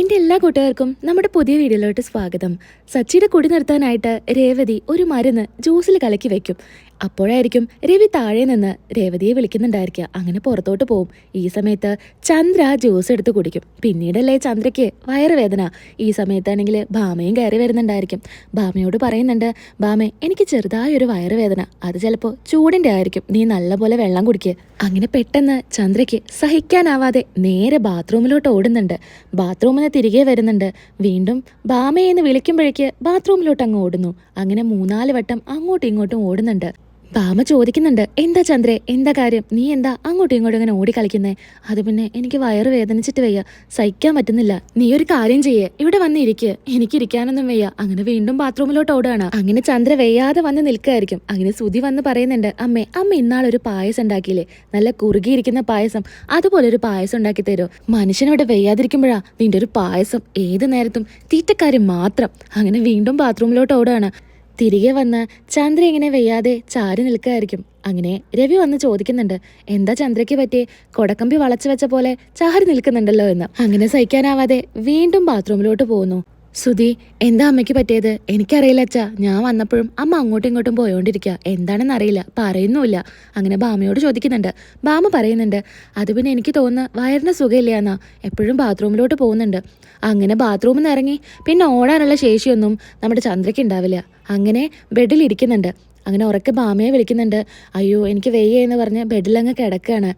എന്റെ എല്ലാ കൂട്ടുകാർക്കും നമ്മുടെ പുതിയ വീഡിയോയിലോട്ട് സ്വാഗതം. സച്ചിയുടെ കുടി നിർത്താനായിട്ട് രേവതി ഒരു മരുന്ന് ജ്യൂസിൽ കലക്കി വെക്കും. അപ്പോഴായിരിക്കും രവി താഴെ നിന്ന് രേവതിയെ വിളിക്കുന്നുണ്ടായിരിക്കുക. അങ്ങനെ പുറത്തോട്ട് പോവും. ഈ സമയത്ത് ചന്ദ്ര ജ്യൂസ് എടുത്ത് കുടിക്കും. പിന്നീടല്ലേ ചന്ദ്രയ്ക്ക് വയറുവേദന. ഈ സമയത്താണെങ്കിൽ ഭാമയും കയറി വരുന്നുണ്ടായിരിക്കും. ഭാമയോട് പറയുന്നുണ്ട് ഭാമ എനിക്ക് ചെറുതായൊരു വയറുവേദന. അത് ചിലപ്പോൾ ചൂടിന്റെ ആയിരിക്കും. നീ നല്ലപോലെ വെള്ളം കുടിക്കുക അങ്ങനെ പെട്ടെന്ന് ചന്ദ്രയ്ക്ക് സഹിക്കാനാവാതെ നേരെ ബാത്റൂമിലോട്ട് ഓടുന്നുണ്ട്. ബാത്റൂമിൽ നിന്ന് തിരികെ വരുന്നുണ്ട്. വീണ്ടും ഭാമയെന്ന് വിളിക്കുമ്പോഴേക്ക് ബാത്റൂമിലോട്ട് അങ്ങ് ഓടുന്നു. അങ്ങനെ മൂന്നാൽ വട്ടം അങ്ങോട്ടും ഇങ്ങോട്ടും ഓടുന്നുണ്ട്. ബാമ ചോദിക്കുന്നുണ്ട് എന്താ ചന്ദ്രേ എന്താ കാര്യം? നീ എന്താ അങ്ങോട്ടും ഇങ്ങോട്ടും ഇങ്ങനെ ഓടിക്കളിക്കുന്നേ? അത് പിന്നെ എനിക്ക് വയറ് വേദനിച്ചിട്ട് വയ്യ സഹിക്കാൻ പറ്റുന്നില്ല. നീ ഒരു കാര്യം ചെയ്യേ ഇവിടെ വന്നിരിക്കുക എനിക്ക് ഇരിക്കാനൊന്നും വയ്യ. അങ്ങനെ വീണ്ടും ബാത്റൂമിലോട്ട് ഓടുകയാണ്. അങ്ങനെ ചന്ദ്ര വയ്യാതെ വന്ന് നിൽക്കുകയായിരിക്കും. അങ്ങനെ സുധി വന്ന് പറയുന്നുണ്ട് അമ്മേ അമ്മ ഇന്നാളൊരു പായസം ഉണ്ടാക്കിയില്ലേ? നല്ല കുറുകിയിരിക്കുന്ന പായസം. അതുപോലെ ഒരു പായസം ഉണ്ടാക്കി തരുമോ മനുഷ്യനിവിടെ വയ്യാതിരിക്കുമ്പോഴാ നിന്റെ ഒരു പായസം. ഏത് നേരത്തും തീറ്റക്കാരും മാത്രം. അങ്ങനെ വീണ്ടും ബാത്റൂമിലോട്ട് ഓടുകയാണ്. തിരികെ വന്ന് ചന്ദ്ര ഇങ്ങനെ വെയ്യാതെ ചാരി നിൽക്കുകയായിരിക്കും. അങ്ങനെ രവി വന്ന് ചോദിക്കുന്നുണ്ട് എന്താ ചന്ദ്രയ്ക്ക് പറ്റി കൊടക്കമ്പി വളച്ചു വെച്ച പോലെ ചാരി നിൽക്കുന്നുണ്ടല്ലോ എന്ന്. അങ്ങനെ സഹിക്കാനാവാതെ വീണ്ടും ബാത്റൂമിലോട്ട് പോകുന്നു. സുധി എന്താ അമ്മയ്ക്ക് പറ്റിയത്? എനിക്കറിയില്ല അച്ഛാ. ഞാൻ വന്നപ്പോഴും അമ്മ അങ്ങോട്ടും ഇങ്ങോട്ടും പോയോണ്ടിരിക്കുക എന്താണെന്ന് അറിയില്ല. പറയുന്നുമില്ല. അങ്ങനെ ബാമയോട് ചോദിക്കുന്നുണ്ട്. ബാമ പറയുന്നുണ്ട് അത് പിന്നെ എനിക്ക് തോന്നുന്നു വയറിന് സുഖമില്ല എന്നാ എപ്പോഴും ബാത്റൂമിലോട്ട് പോകുന്നുണ്ട്. അങ്ങനെ ബാത്റൂമിൽ നിന്ന് ഇറങ്ങി പിന്നെ ഓടാനുള്ള ശേഷിയൊന്നും നമ്മുടെ ചന്ദ്രയ്ക്ക് ഉണ്ടാവില്ല. അങ്ങനെ ബെഡിലിരിക്കുന്നുണ്ട് അങ്ങനെ ഉറക്കെ ബാമയെ വിളിക്കുന്നുണ്ട്. അയ്യോ എനിക്ക് വെയ്യ എന്ന് പറഞ്ഞ് ബെഡിലങ്ങ് കിടക്കുകയാണ്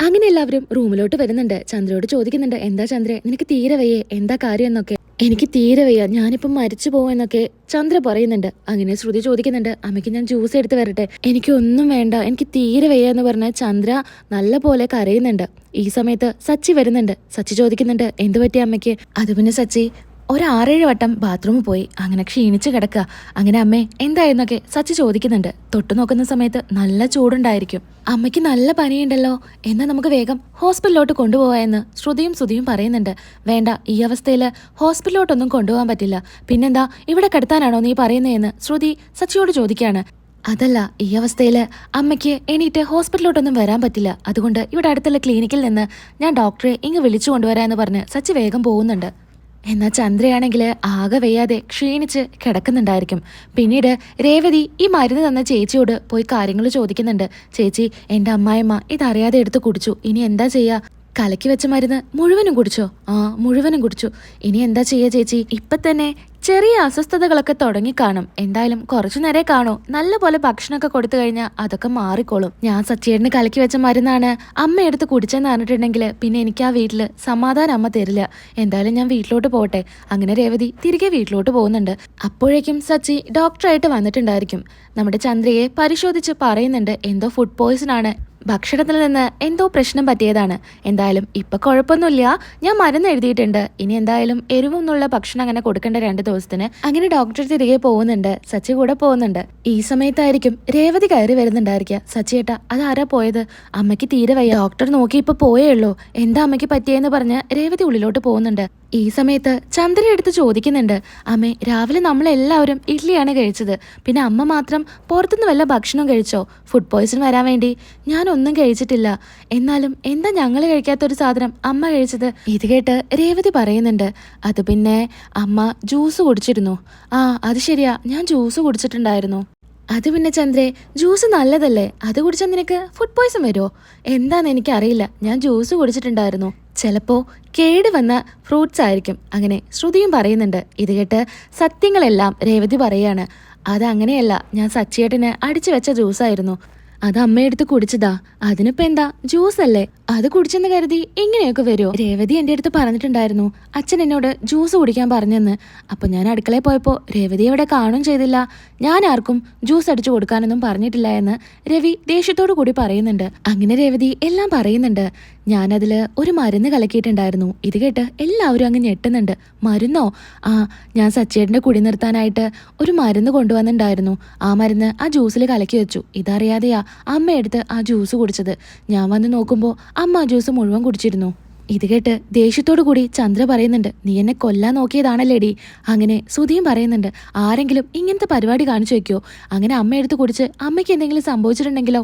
അങ്ങനെ എല്ലാവരും റൂമിലോട്ട് വരുന്നുണ്ട്. ചന്ദ്രയോട് ചോദിക്കുന്നുണ്ട് എന്താ ചന്ദ്രേ? നിനക്ക് തീരെ വയ്യേ? എന്താ കാര്യം എന്നൊക്കെ. എനിക്ക് തീരെ വയ്യ. ഞാനിപ്പം മരിച്ചു പോകുമെന്നൊക്കെ ചന്ദ്ര പറയുന്നുണ്ട്. അങ്ങനെ ശ്രുതി ചോദിക്കുന്നുണ്ട് അമ്മയ്ക്ക് ഞാൻ ജ്യൂസ് എടുത്ത് വരട്ടെ? എനിക്കൊന്നും വേണ്ട. എനിക്ക് തീരെ വയ്യ എന്ന് പറഞ്ഞ ചന്ദ്ര നല്ല പോലെ കരയുന്നുണ്ട്. ഈ സമയത്ത് സച്ചി വരുന്നുണ്ട്. സച്ചി ചോദിക്കുന്നുണ്ട് എന്തു പറ്റിയ അമ്മയ്ക്ക്? അത് പിന്നെ സച്ചി ഒരു ആറേഴ് വട്ടം ബാത്റൂമിൽ പോയി അങ്ങനെ ക്ഷീണിച്ച് കിടക്കുക. അങ്ങനെ അമ്മേ എന്തായെന്നൊക്കെ സച്ചി ചോദിക്കുന്നുണ്ട്. തൊട്ടു നോക്കുന്ന സമയത്ത് നല്ല ചൂടുണ്ടായിരിക്കും. അമ്മയ്ക്ക് നല്ല പനിയുണ്ടല്ലോ. എന്നാൽ നമുക്ക് വേഗം ഹോസ്പിറ്റലിലോട്ട് കൊണ്ടുപോകാമെന്ന് ശ്രുതിയും ശ്രുതിയും പറയുന്നുണ്ട്. വേണ്ട ഈ അവസ്ഥയിൽ ഹോസ്പിറ്റലിലോട്ടൊന്നും കൊണ്ടുപോകാൻ പറ്റില്ല. പിന്നെന്താ ഇവിടെ കിടത്താനാണോ നീ പറയുന്നതെന്ന് ശ്രുതി സച്ചിയോട് ചോദിക്കുകയാണ്. അതല്ല ഈ അവസ്ഥയിൽ അമ്മയ്ക്ക് എണീറ്റ് ഹോസ്പിറ്റലിലോട്ടൊന്നും വരാൻ പറ്റില്ല. അതുകൊണ്ട് ഇവിടെ അടുത്തുള്ള ക്ലിനിക്കിൽ നിന്ന് ഞാൻ ഡോക്ടറെ ഇങ്ങ് വിളിച്ചു കൊണ്ടുവരാമെന്ന് പറഞ്ഞ് സച്ചി വേഗം പോകുന്നുണ്ട്. എന്നാൽ ചന്ദ്രയാണെങ്കിൽ ആകെ വയ്യാതെ ക്ഷീണിച്ച് കിടക്കുന്നുണ്ടായിരിക്കും. പിന്നീട് രേവതി ഈ മരുന്ന് തന്ന ചേച്ചിയോട് പോയി കാര്യങ്ങൾ ചോദിക്കുന്നുണ്ട്. ചേച്ചി എന്റെ അമ്മായിമ്മ ഇതറിയാതെ എടുത്ത് കുടിച്ചു. ഇനി എന്താ ചെയ്യാ? കലക്കി വെച്ച മരുന്ന് മുഴുവനും കുടിച്ചോ? ആ മുഴുവനും കുടിച്ചു. ഇനി എന്താ ചെയ്യുക ചേച്ചി? ഇപ്പൊ തന്നെ ചെറിയ അസ്വസ്ഥതകളൊക്കെ തുടങ്ങി കാണും എന്തായാലും കുറച്ചു നേരെ കാണൂ. നല്ലപോലെ ഭക്ഷണമൊക്കെ കൊടുത്തു കഴിഞ്ഞാൽ അതൊക്കെ മാറിക്കോളും. ഞാൻ സച്ചേടിന് കലക്കി വെച്ച മരുന്നാണ് അമ്മ എടുത്ത് കുടിച്ചെന്ന് പറഞ്ഞിട്ടുണ്ടെങ്കിൽ പിന്നെ എനിക്ക് ആ വീട്ടിൽ സമാധാനം അമ്മ തരില്ല. എന്തായാലും ഞാൻ വീട്ടിലോട്ട് പോട്ടെ അങ്ങനെ രേവതി തിരികെ വീട്ടിലോട്ട് പോകുന്നുണ്ട്. അപ്പോഴേക്കും സച്ചി ഡോക്ടറായിട്ട് വന്നിട്ടുണ്ടായിരിക്കും. നമ്മുടെ ചന്ദ്രയെ പരിശോധിച്ച് പറയുന്നുണ്ട് എന്തോ ഫുഡ് പോയ്സൺ ആണ്. ഭക്ഷണത്തിൽ നിന്ന് എന്തോ പ്രശ്നം പറ്റിയതാണ്. എന്തായാലും ഇപ്പൊ കുഴപ്പമൊന്നുമില്ല. ഞാൻ മരുന്ന് എഴുതിയിട്ടുണ്ട്. ഇനി എന്തായാലും എരിവൊന്നുള്ള ഭക്ഷണം അങ്ങനെ കൊടുക്കേണ്ട രണ്ട് ദിവസത്തിന് അങ്ങനെ ഡോക്ടർ തിരികെ പോകുന്നുണ്ട്. സച്ചി കൂടെ പോകുന്നുണ്ട്. ഈ സമയത്തായിരിക്കും രേവതി കയറി വരുന്നുണ്ടായിരിക്കുക. സച്ചിയേട്ട അതാരാ പോയത്? അമ്മയ്ക്ക് തീരെ വയ്യ. ഡോക്ടർ നോക്കി ഇപ്പൊ പോയേ ഉള്ളൂ. എന്താ അമ്മയ്ക്ക് പറ്റിയെന്ന് പറഞ്ഞ് രേവതി ഉള്ളിലോട്ട് പോകുന്നുണ്ട്. ഈ സമയത്ത് ചന്ദ്ര എടുത്ത് ചോദിക്കുന്നുണ്ട് അമ്മേ രാവിലെ നമ്മളെല്ലാവരും ഇഡ്ഡലിയാണ് കഴിച്ചത്. പിന്നെ അമ്മ മാത്രം പുറത്തുനിന്ന് വല്ല ഭക്ഷണം കഴിച്ചോ? ഫുഡ് പോയ്സൺ വരാൻ വേണ്ടി. ഞാനൊന്നും കഴിച്ചിട്ടില്ല. എന്നാലും എന്താ ഞങ്ങൾ കഴിക്കാത്തൊരു സാധനം അമ്മ കഴിച്ചത്? ഇത് കേട്ട് രേവതി പറയുന്നുണ്ട് അത് പിന്നെ അമ്മ ജ്യൂസ് കുടിച്ചിരുന്നു. ആ അത് ശരിയാ. ഞാൻ ജ്യൂസ് കുടിച്ചിട്ടുണ്ടായിരുന്നു. അത് പിന്നെ ചന്ദ്രേ ജ്യൂസ് നല്ലതല്ലേ? അത് കുടിച്ചാൽ നിനക്ക് ഫുഡ് പോയ്സൺ വരുമോ എന്താന്ന് എനിക്കറിയില്ല. ഞാൻ ജ്യൂസ് കുടിച്ചിട്ടുണ്ടായിരുന്നു. ചിലപ്പോ കേട് വന്ന ഫ്രൂട്ട്സ് ആയിരിക്കും. അങ്ങനെ ശ്രുതിയും പറയുന്നുണ്ട്. ഇത് കേട്ട് സത്യങ്ങളെല്ലാം രേവതി പറയാണ്. അതങ്ങനെയല്ല ഞാൻ സച്ചിയേട്ടന് അടിച്ചു വെച്ച ജ്യൂസായിരുന്നു അത് അമ്മയെടുത്ത് കുടിച്ചതാ. അതിനിപ്പോ എന്താ? ജ്യൂസ് അല്ലേ? അത് കുടിച്ചെന്ന് കരുതി ഇങ്ങനെയൊക്കെ വരുമോ രേവതി എന്റെ അടുത്ത് പറഞ്ഞിട്ടുണ്ടായിരുന്നു. അച്ഛൻ എന്നോട് ജ്യൂസ് കുടിക്കാൻ പറഞ്ഞെന്ന്. അപ്പൊ ഞാൻ അടുക്കളയിൽ പോയപ്പോ രേവതി എവിടെ കാണും ചെയ്തില്ല. ഞാൻ ആർക്കും ജ്യൂസ് അടിച്ചു കൊടുക്കാനൊന്നും പറഞ്ഞിട്ടില്ല എന്ന് രവി ദേഷ്യത്തോടു കൂടി പറയുന്നുണ്ട്. അങ്ങനെ രേവതി എല്ലാം പറയുന്നുണ്ട്. ഞാനതിൽ ഒരു മരുന്ന് കലക്കിയിട്ടുണ്ടായിരുന്നു. ഇത് കേട്ട് എല്ലാവരും അങ്ങ് ഞെട്ടുന്നുണ്ട്. മരുന്നോ? ആ ഞാൻ സച്ചേട്ടന്റെ കുടി നിർത്താനായിട്ട് ഒരു മരുന്ന് കൊണ്ടുവന്നിട്ടുണ്ടായിരുന്നു. ആ മരുന്ന് ആ ജ്യൂസിൽ കലക്കി വെച്ചു. ഇതറിയാതെയാ അമ്മ എടുത്ത് ആ ജ്യൂസ് കുടിച്ചത്. ഞാൻ വന്ന് നോക്കുമ്പോൾ അമ്മ ജ്യൂസ് മുഴുവൻ കുടിച്ചിരുന്നു. ഇത് കേട്ട് ദേഷ്യത്തോടു കൂടി ചന്ദ്ര പറയുന്നുണ്ട് നീ എന്നെ കൊല്ലാൻ നോക്കിയതാണല്ലേടി? അങ്ങനെ സുധിയും പറയുന്നുണ്ട് ആരെങ്കിലും ഇങ്ങനത്തെ പരിപാടി കാണിച്ചു വെക്കോ? അങ്ങനെ അമ്മ എടുത്ത് കുടിച്ച് അമ്മയ്ക്ക് എന്തെങ്കിലും സംഭവിച്ചിട്ടുണ്ടെങ്കിലോ?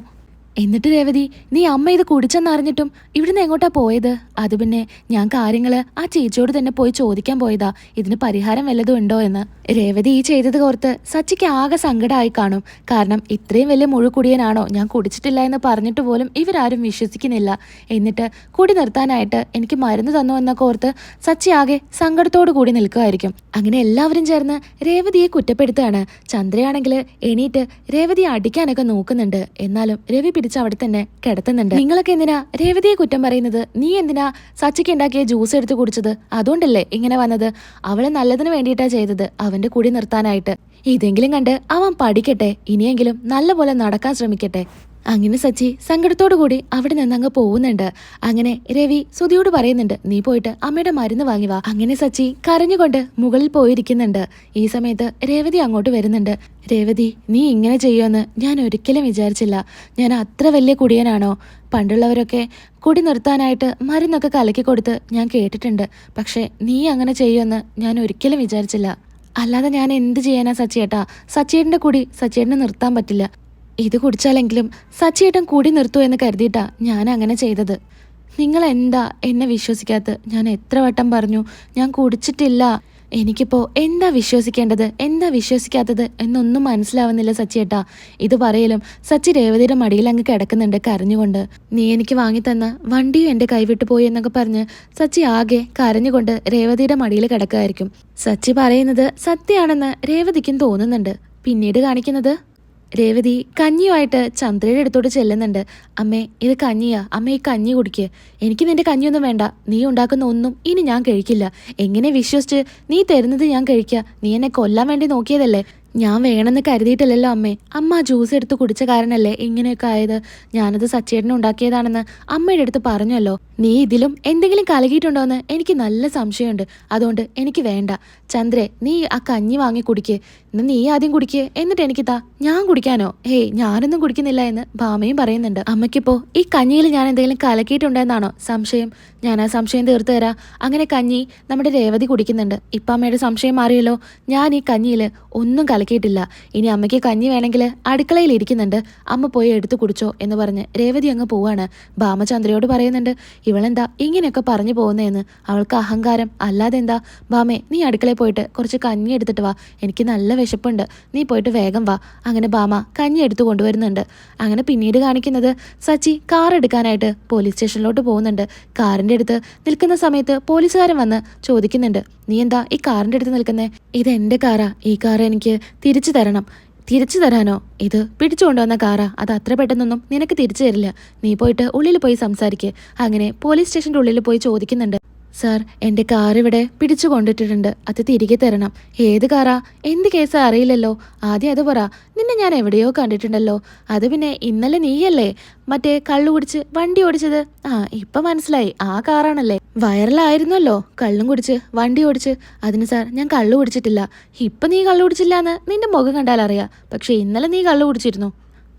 എന്നിട്ട് രേവതി നീ അമ്മ ഇത് കുടിച്ചെന്നറിഞ്ഞിട്ടും ഇവിടുന്ന് എങ്ങോട്ടാ പോയത്? അത് പിന്നെ ഞാൻ കാര്യങ്ങൾ ആ ചേച്ചിയോട് തന്നെ പോയി ചോദിക്കാൻ പോയതാ. ഇതിന് പരിഹാരം വല്ലതും ഉണ്ടോ എന്ന്. രേവതി ഈ ചെയ്തത് ഓർത്ത് സച്ചിക്ക് ആകെ സങ്കടമായി കാണും. കാരണം ഇത്രയും വലിയ മുഴുകുടിയനാണോ? ഞാൻ കുടിച്ചിട്ടില്ല എന്ന് പറഞ്ഞിട്ട് പോലും ഇവരാരും വിശ്വസിക്കുന്നില്ല. എന്നിട്ട് കുടി നിർത്താനായിട്ട് എനിക്ക് മരുന്ന് തന്നു എന്നൊക്കെ സച്ചി ആകെ സങ്കടത്തോടു കൂടി നിൽക്കുമായിരിക്കും അങ്ങനെ എല്ലാവരും ചേർന്ന് രേവതിയെ കുറ്റപ്പെടുത്തുകയാണ്. ചന്ദ്രയാണെങ്കിൽ എണീറ്റ് രേവതിയെ അടിക്കാനൊക്കെ നോക്കുന്നുണ്ട്. എന്നാലും രവി പിടിച്ച് അവിടെ തന്നെ കിടത്തുന്നുണ്ട്. നിങ്ങളൊക്കെ എന്തിനാ രേവതിയെ കുറ്റം പറയുന്നത്? നീ എന്തിനാ സച്ചിക്ക് ഉണ്ടാക്കിയ ജ്യൂസ് എടുത്ത് കുടിച്ചത്? അതുകൊണ്ടല്ലേ ഇങ്ങനെ വന്നത്? അവളെ നല്ലതിന് വേണ്ടിയിട്ടാ ചെയ്തത്. അവന്റെ കുടി നിർത്താനായിട്ട്. ഇതെങ്കിലും കണ്ട് അവൻ പഠിക്കട്ടെ. ഇനിയെങ്കിലും നല്ലപോലെ നടക്കാൻ ശ്രമിക്കട്ടെ. അങ്ങനെ സച്ചി സങ്കടത്തോടു കൂടി അവിടെ നിന്ന് അങ്ങ് പോകുന്നുണ്ട്. അങ്ങനെ രവി സുധിയോട് പറയുന്നുണ്ട് നീ പോയിട്ട് അമ്മയുടെ മരുന്ന് വാങ്ങി വാ. അങ്ങനെ സച്ചി കരഞ്ഞുകൊണ്ട് മുകളിൽ പോയിരിക്കുന്നുണ്ട്. ഈ സമയത്ത് രേവതി അങ്ങോട്ട് വരുന്നുണ്ട്. രേവതി നീ ഇങ്ങനെ ചെയ്യുമെന്ന് ഞാൻ ഒരിക്കലും വിചാരിച്ചില്ല. ഞാൻ അത്ര വലിയ കുടിയനാണോ? പണ്ടുള്ളവരൊക്കെ കുടി നിർത്താനായിട്ട് മരുന്നൊക്കെ കലക്കി കൊടുത്ത് ഞാൻ കേട്ടിട്ടുണ്ട്. പക്ഷേ നീ അങ്ങനെ ചെയ്യുമെന്ന് ഞാൻ ഒരിക്കലും വിചാരിച്ചില്ല. അല്ലാതെ ഞാൻ എന്ത് ചെയ്യാനാ സച്ചിയേട്ടാ സച്ചിയേട്ടന്റെ കുടി സച്ചിയേട്ടന് നിർത്താൻ പറ്റില്ല. ഇത് കുടിച്ചാലെങ്കിലും സച്ചിയേട്ടൻ കൂടി നിർത്തൂ എന്ന് കരുതിയിട്ടാ ഞാൻ അങ്ങനെ ചെയ്തത്. നിങ്ങൾ എന്താ എന്നെ വിശ്വസിക്കാത്ത? ഞാൻ എത്ര വട്ടം പറഞ്ഞു ഞാൻ കുടിച്ചിട്ടില്ല. എനിക്കിപ്പോ എന്താ വിശ്വസിക്കേണ്ടത്? എന്താ വിശ്വസിക്കാത്തത്? എന്നൊന്നും മനസ്സിലാവുന്നില്ല സച്ചിയേട്ടാ. ഇത് പറയലും സച്ചി രേവതിയുടെ മടിയിൽ അങ്ങ് കിടക്കുന്നുണ്ട് കരഞ്ഞുകൊണ്ട്. നീ എനിക്ക് വാങ്ങി വാങ്ങിത്തന്ന വണ്ടിയും എന്റെ കൈവിട്ടു പോയി എന്നൊക്കെ പറഞ്ഞ് സച്ചി ആകെ കരഞ്ഞുകൊണ്ട് രേവതിയുടെ മടിയിൽ കിടക്കുമായിരിക്കും സച്ചി പറയുന്നത് സത്യമാണെന്ന് രേവതിക്കും തോന്നുന്നുണ്ട്. പിന്നീട് കാണിക്കുന്നത് രേവതി കഞ്ഞിയുമായിട്ട് ചന്ദ്രയുടെ അടുത്തോട്ട് ചെല്ലുന്നുണ്ട്. അമ്മേ ഇത് കഞ്ഞിയാ. അമ്മ ഈ കഞ്ഞി കുടിക്ക്. എനിക്ക് നിന്റെ കഞ്ഞിയൊന്നും വേണ്ട. നീ ഉണ്ടാക്കുന്ന ഒന്നും ഇനി ഞാൻ കഴിക്കില്ല. എങ്ങനെ വിശ്വസിച്ച് നീ തരുന്നത് ഞാൻ കഴിക്കുക നീ എന്നെ കൊല്ലാൻ വേണ്ടി നോക്കിയതല്ലേ? ഞാൻ വേണമെന്ന് കരുതിയിട്ടില്ലല്ലോ അമ്മേ. അമ്മ ജ്യൂസ് എടുത്ത് കുടിച്ച കാരണല്ലേ ഇങ്ങനെയൊക്കെ ആയത്? ഞാനത് സച്ചേട്ടന് ഉണ്ടാക്കിയതാണെന്ന് അമ്മയുടെ അടുത്ത് പറഞ്ഞല്ലോ. നീ ഇതിലും എന്തെങ്കിലും കലകിയിട്ടുണ്ടോയെന്ന് എനിക്ക് നല്ല സംശയമുണ്ട്. അതുകൊണ്ട് എനിക്ക് വേണ്ട. ചന്ദ്രേ നീ ആ കഞ്ഞി വാങ്ങി കുടിക്ക്. ഇന്ന് നീ ആദ്യം കുടിക്കേ. എന്നിട്ട് എനിക്ക് താ ഞാൻ കുടിക്കാനോ? ഹേയ് ഞാനൊന്നും കുടിക്കുന്നില്ല എന്ന് ഭാമയും പറയുന്നുണ്ട്. അമ്മയ്ക്കിപ്പോ ഈ കഞ്ഞിയിൽ ഞാൻ എന്തെങ്കിലും കലക്കിയിട്ടുണ്ടെന്നാണോ സംശയം? ഞാൻ ആ സംശയം തീർത്തു തരാം. അങ്ങനെ കഞ്ഞി നമ്മുടെ രേവതി കുടിക്കുന്നുണ്ട്. ഇപ്പം അമ്മയുടെ സംശയം മാറിയല്ലോ. ഞാൻ ഈ കഞ്ഞിയിൽ ഒന്നും കലക്കിയിട്ടില്ല. ഇനി അമ്മയ്ക്ക് കഞ്ഞി വേണമെങ്കിൽ അടുക്കളയിൽ ഇരിക്കുന്നുണ്ട്. അമ്മ പോയി എടുത്തു കുടിച്ചോ എന്ന് പറഞ്ഞ് രേവതി അങ്ങ് പോവാണ്. ഭാമചന്ദ്രയോട് പറയുന്നുണ്ട് ഇവളെന്താ ഇങ്ങനെയൊക്കെ പറഞ്ഞു പോകുന്നതെന്ന് അവൾക്ക് അഹങ്കാരം. അല്ലാതെ എന്താ ഭാമേ നീ അടുക്കളയിൽ പോയിട്ട് കുറച്ച് കഞ്ഞി എടുത്തിട്ട് വാ. എനിക്ക് നല്ല വിശപ്പുണ്ട്. നീ പോയിട്ട് വേഗം വാ. അങ്ങനെ ബാമ കഞ്ഞി എടുത്തു കൊണ്ടുവരുന്നുണ്ട്. അങ്ങനെ പിന്നീട് കാണിക്കുന്നത് സച്ചി കാർ എടുക്കാനായിട്ട് പോലീസ് സ്റ്റേഷനിലോട്ട് പോകുന്നുണ്ട്. കാറിന്റെ അടുത്ത് നിൽക്കുന്ന സമയത്ത് പോലീസുകാരൻ വന്ന് ചോദിക്കുന്നുണ്ട്. നീ എന്താ ഈ കാറിന്റെ അടുത്ത് നിൽക്കുന്നേ? ഇത് എന്റെ കാറാ. ഈ കാർ എനിക്ക് തിരിച്ചു തരണം. തിരിച്ചു തരാനോ? ഇത് പിടിച്ചു കൊണ്ടുവന്ന കാറാ. അത് അത്ര പെട്ടെന്നൊന്നും നിനക്ക് തിരിച്ചു തരില്ല. നീ പോയിട്ട് ഉള്ളിൽ പോയി സംസാരിക്കേ. അങ്ങനെ പോലീസ് സ്റ്റേഷന്റെ ഉള്ളിൽ പോയി ചോദിക്കുന്നുണ്ട്. സാർ എന്റെ കാർ ഇവിടെ പിടിച്ചു കൊണ്ടിട്ടിട്ടുണ്ട്. അത് തിരികെ തരണം. ഏത് കാറാ? എന്ത് കേസാ? അറിയില്ലല്ലോ. ആദ്യം അത് പറ. നിന്നെ ഞാൻ എവിടെയോ കണ്ടിട്ടുണ്ടല്ലോ. അത് പിന്നെ ഇന്നലെ നീയല്ലേ? മറ്റേ കള്ളു കുടിച്ച് വണ്ടി ഓടിച്ചത്? ആ ഇപ്പൊ മനസ്സിലായി. ആ കാറാണല്ലേ. വൈറലായിരുന്നല്ലോ കള്ളും കുടിച്ച് വണ്ടി ഓടിച്ച്. അതിന് സാർ ഞാൻ കള്ളു കുടിച്ചിട്ടില്ല. ഇപ്പൊ നീ കള്ളു കുടിച്ചില്ല എന്ന് നിന്റെ മുഖം കണ്ടാൽ അറിയാം പക്ഷെ ഇന്നലെ നീ കള്ളു കുടിച്ചിരുന്നു.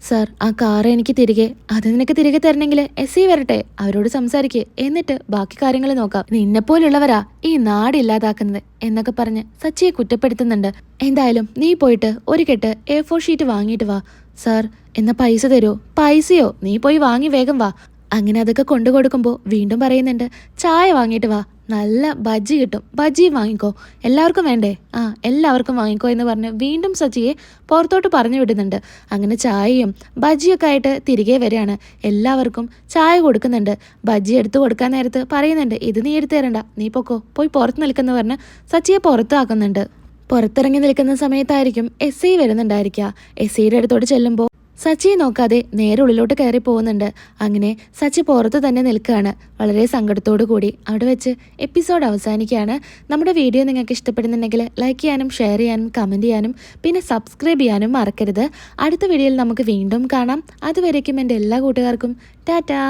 സാർ ആ കാർ എനിക്ക് തിരികെ. അത് നിനക്ക് തിരികെ തരണമെങ്കിൽ എസ് ഐ വരട്ടെ. അവരോട് സംസാരിക്ക്. എന്നിട്ട് ബാക്കി കാര്യങ്ങൾ നോക്കാം. നിന്നെ പോലുള്ളവരാ ഈ നാട് ഇല്ലാതാക്കുന്നത് എന്നൊക്കെ പറഞ്ഞ് സച്ചിയെ കുറ്റപ്പെടുത്തുന്നുണ്ട്. എന്തായാലും നീ പോയിട്ട് ഒരു കെട്ട് എ ഫോർ ഷീറ്റ് വാങ്ങിയിട്ട് വാ. സാർ എന്നാ പൈസ തരുമോ പൈസയോ? നീ പോയി വാങ്ങി വേഗം വാ. അങ്ങനെ അതൊക്കെ കൊണ്ടു കൊടുക്കുമ്പോൾ വീണ്ടും പറയുന്നുണ്ട് ചായ വാങ്ങിയിട്ട് വാ. നല്ല ബജി കിട്ടും. ബജി വാങ്ങിക്കോ. എല്ലാവർക്കും വേണ്ടേ? ആ എല്ലാവർക്കും വാങ്ങിക്കോ എന്ന് പറഞ്ഞ് വീണ്ടും സജിയെ പുറത്തോട്ട് പറഞ്ഞു വിടുന്നുണ്ട്. അങ്ങനെ ചായയും ബജിയൊക്കെ ആയിട്ട് തിരികെ വരികയാണ്. എല്ലാവർക്കും ചായ കൊടുക്കുന്നുണ്ട്. ബജി എടുത്തു കൊടുക്കാൻ നേരത്ത് പറയുന്നുണ്ട് ഇത് നീ എടുത്തു തരണ്ട. നീ പൊക്കോ. പോയി പുറത്ത് നിൽക്കുന്ന പറഞ്ഞ് സച്ചിയെ പുറത്താക്കുന്നുണ്ട്. പുറത്തിറങ്ങി നിൽക്കുന്ന സമയത്തായിരിക്കും എസ് ഐ വരുന്നുണ്ടായിരിക്കുക. എസ് ഐയുടെ അടുത്തോട്ട് ചെല്ലുമ്പോൾ സച്ചിയെ നോക്കാതെ നേരെ ഉള്ളിലോട്ട് കയറി പോകുന്നുണ്ട്. അങ്ങനെ സച്ചി പുറത്ത് തന്നെ നിൽക്കുകയാണ്. വളരെ സങ്കടത്തോടു കൂടി അവിടെ വെച്ച് എപ്പിസോഡ് അവസാനിക്കുകയാണ്. നമ്മുടെ വീഡിയോ നിങ്ങൾക്ക് ഇഷ്ടപ്പെടുന്നുണ്ടെങ്കിൽ ലൈക്ക് ചെയ്യാനും ഷെയർ ചെയ്യാനും കമന്റ് ചെയ്യാനും പിന്നെ സബ്സ്ക്രൈബ് ചെയ്യാനും മറക്കരുത്. അടുത്ത വീഡിയോയിൽ നമുക്ക് വീണ്ടും കാണാം. അതുവരേക്കും എന്റെ എല്ലാ കൂട്ടുകാർക്കും. ടാറ്റാ.